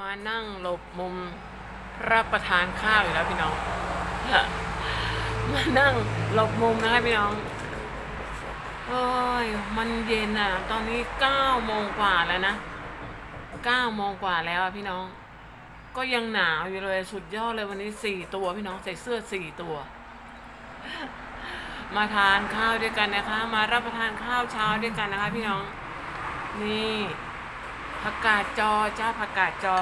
มานั่งหลบมุมรับประทานข้าวอยู่แล้วพี่น้อง มานั่งหลบมุมนะคะพี่น้องโอ้ยมันเย็นอะ ตอนนี้เก้าโมงกว่าแล้วนะเก้าโมงกว่าแล้วอะพี่น้อง ก็ยังหนาวอยู่เลยสุดยอดเลยวันนี้สี่ตัวพี่น้องใส่เสื้อสี่ตัว มาทานข้าวด้วยกันนะคะ มารับประทานข้าวเช้าด้วยกันนะคะ พี่น้อง นี่ ผักกาดจอจ้าผักกาดจอ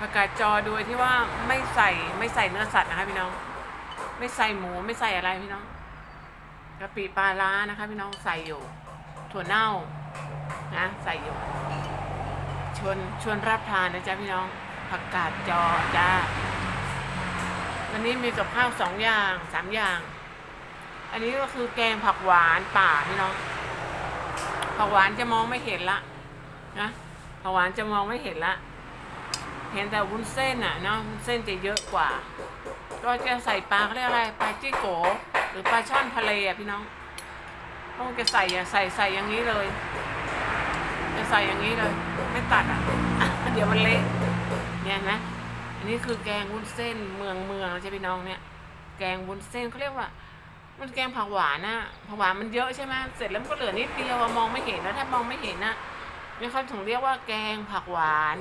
ผักกาดจอโดยที่ว่าไม่ใส่ไม่ใส่เนื้อสัตว์นะคะพี่น้อง ไม่ใส่หมูไม่ใส่อะไรพี่น้องกะปิปลาร้านะคะ พี่น้องใส่อยู่ ถั่วเน่านะใส่อยู่ ชวนชวนรับทานนะจ๊ะพี่น้อง ผักกาดจอจ้าวันนี้มีกับข้าวสองอย่างสามอย่าง อันนี้ก็คือแกงผักหวานป่าพี่น้องผักหวานจะมองไม่เห็นละ นะผักหวานจะมองไม่เห็นละ เห็นแต่วุ้นเส้นอะเนาะวุ้นเส้นจะเยอะกว่า ก็จะใส่ปลาเขาเรียกอะไรปลาจี้โกหรือปลาช่อนทะเลอะพี่น้องต้องจะใส่อะใส่ใส่อย่างนี้เลย จะใส่อย่างนี้เลย ไม่ตัดอะเดี๋ยวมันเละเนี่ยนะอันนี้คือแกงวุ้นเส้นเมืองเมืองใช่พี่น้องเนี่ย แกงวุ้นเส้นเขาเรียกว่า มันแกงผักหวานนะผักหวานมันเยอะใช่ไหมเสร็จแล้วมันก็เหลือนิดเดียวมองไม่เห็นแล้วถ้ามองไม่เห็นนะ นี่เขาถึงเรียกว่าแกงผักหวาน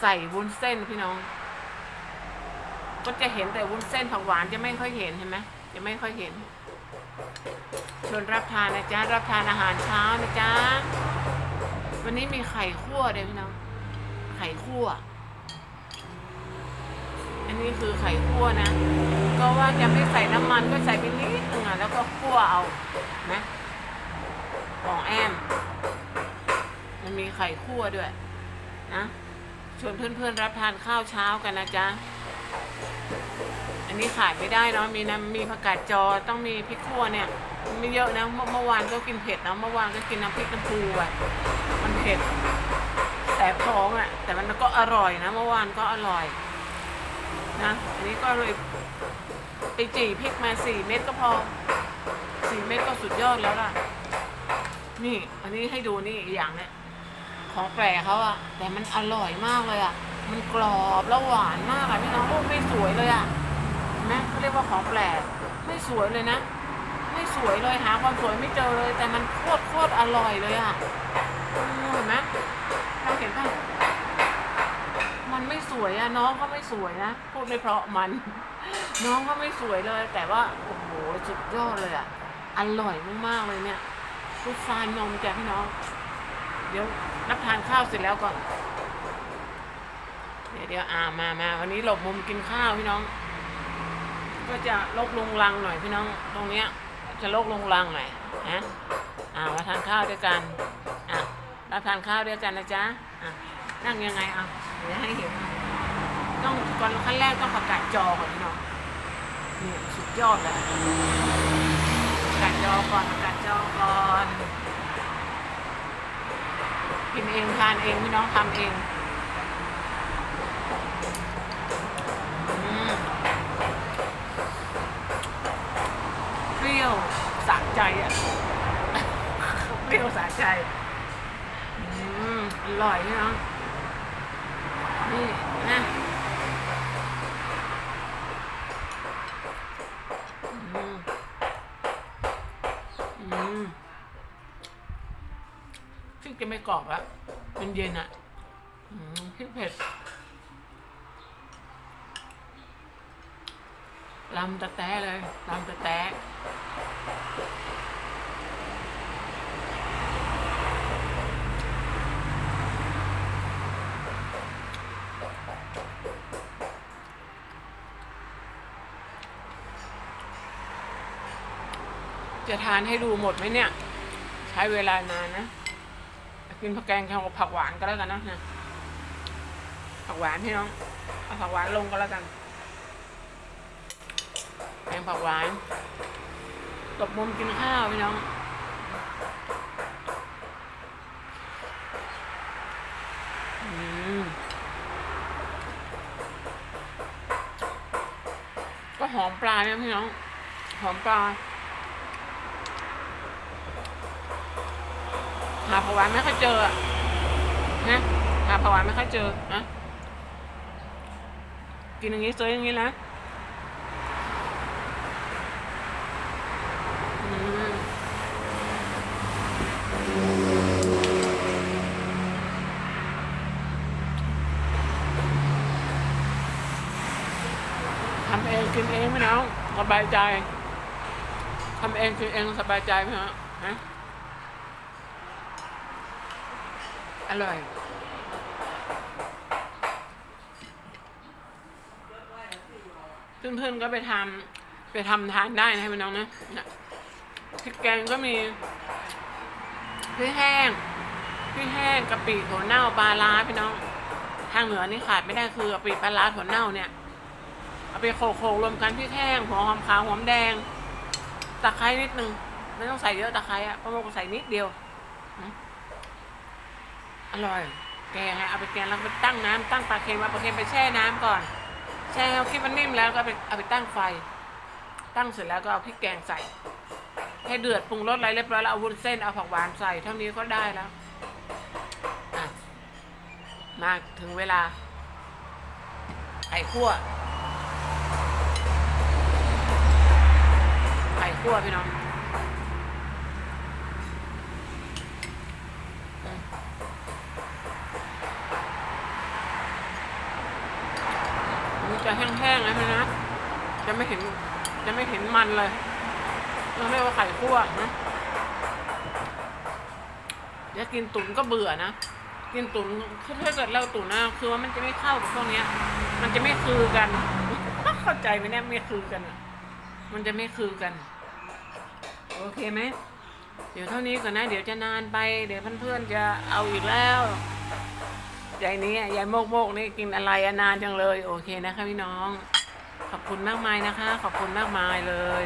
ใส่วุ้นเส้นพี่น้อง ก็จะเห็นแต่วุ้นเส้นผักหวานจะไม่ค่อยเห็นเห็นไหมจะไม่ค่อยเห็นชวนรับทานนะจ๊ะรับทานอาหารเช้านะจ๊ะวันนี้มีไข่คั่วด้วยพี่น้องไข่คั่ว อันนี้คือไข่คั่วนะ ก็ว่าจะไม่ใส่น้ำมันก็ใส่ไปนิดนึงอะแล้วก็คั่วเอานะของแอม มันมีไข่คั่วด้วย นะ ชวนเพื่อนๆรับทานข้าวเช้ากันนะจ๊ะ อันนี้ขาดไม่ได้เนาะ มีน้ำมีผักกาดจอต้องมีพริกคั่วเนี่ยไม่เยอะนะ เมื่อวานก็กินเผ็ดนะ เมื่อวานก็กินน้ำพริกน้ำปูอะ มันเผ็ดแสบท้องอะ แต่มันก็อร่อยนะ เมื่อวานก็อร่อย นะ อันนี้ก็เลยไปจี่พริกมาสี่เม็ดก็พอสี่เม็ดก็สุดยอดแล้วล่ะ นี่ อันนี้ให้ดูนี่อีกอย่างเนี่ย ของแปลกเขาอะแต่มันอร่อยมากเลยอะมันกรอบแล้วหวานมากอะพี่น้องโอ้ไม่สวยเลยอะเห็นไหมเขาเรียกว่าของแปลกไม่สวยเลยนะ ไม่สวยเลยหาความสวยไม่เจอเลย แต่มันโคตรโคตรอร่อยเลยอะอืมเห็นไหมเราเห็นป่ะมันไม่สวยอะน้องก็ไม่สวยนะพูดไม่เพราะมัน น้องก็ไม่สวยเลย แต่ว่าโอ้โหสุดยอดเลยอะอร่อยมากๆเลยเนี่ยลูกฟานนมจ้ะพี่น้องเดี๋ยว รับทานข้าวเสร็จแล้วก่อน เดี๋ยวเดี๋ยวอ่ามามาวันนี้หลบมุมกินข้าวพี่น้อง ก็จะลกลงลังหน่อยพี่น้อง ตรงเนี้ย จะลกลงลังหน่อยนะอ่ามาทานข้าวด้วยกันอะรับทานข้าวด้วยกันนะจ๊ะอะนั่งยังไงอะเดี๋ยวให้เห็นต้องก่อนขั้นแรกต้องประกาศจอก่อนพี่น้องนี่สุดยอดเลยประกาศจอก่อนประกาศจอก่อน กินเองทานเองพี่น้องทำเองอืมเปรี้ยวสะใจอะเปรี้ยวสะใจอืมอร่อยพี่น้องนี่นะ กรอบละมันเย็นอะอืมพริกเผ็ดลำตะแต้เลยลำตะแต้จะทานให้ดูหมดไหมเนี่ย ใช้เวลานานนะ กินผักแกงกับผักหวานก็แล้วกันนะนะผักหวานพี่น้องเอาผักหวานลงก็แล้วกันแกงผักหวานตบมุมกินข้าวพี่น้องอืมก็หอมปลาเนี่ยพี่น้อง หอมปลา หาผวาไม่ค่อยเจอนะหาผวาไม่ค่อยเจอนะกินอย่างนี้เจออย่างนี้นะทำเองกินเองพี่น้องสบายใจทำเองกินเองสบายใจไหมฮะฮะ อร่อยเพื่อนๆก็ไปทำไปทำทานได้นะพี่น้องนะพริกแกงก็มีพริกแห้งพริกแห้งกะปิถั่วเน่าปลาร้าพี่น้อง ทางเหนือนี่ขาดไม่ได้คือกะปิปลาร้าถั่วเน่าเนี่ยเอาไปโขกๆรวมกันพริกแห้งหัวหอมขาวหอมแดงตะไคร้นิดนึงไม่ต้องใส่เยอะตะไคร้อะเพราะมันใส่นิดเดียว อร่อย แกงไงเอาไปแกงแล้วไปตั้งน้ำตั้งปลาเค็มเอาปลาเค็มไปแช่น้ำก่อน แช่เอาคิดมันนิ่มแล้วก็ไปเอาไปตั้งไฟ ตั้งเสร็จแล้วก็เอาพริกแกงใส่ ให้เดือดปรุงรสอะไรเรียบร้อยแล้วเอาวุ้นเส้นเอาผักหวานใส่เท่านี้ก็ได้แล้วมาถึงเวลา ไข่คั่วไข่คั่วพี่น้อง จะแห้งๆนะพี่นะ จะไม่เห็น จะไม่เห็นมันเลยเราเรียกว่าไข่คั่วนะเดี๋ยวกินตุ๋นก็เบื่อนะ กินตุ๋นถ้าเกิดเราตุ๋นนะคือว่ามันจะไม่เข้ากับพวกเนี้ย มันจะไม่คือกันเข้าใจไหมเนี่ยไม่คือกัน มันจะไม่คือกัน โอเคไหมเดี๋ยวเท่านี้ก่อนนะ เดี๋ยวจะนานไป เดี๋ยวเพื่อนๆจะเอาอีกแล้ว ยายนี้อะยายโมกโมกนี่กินอะไรนานจังเลย โอเคนะคะพี่น้อง ขอบคุณมากมายนะคะ ขอบคุณมากมายเลย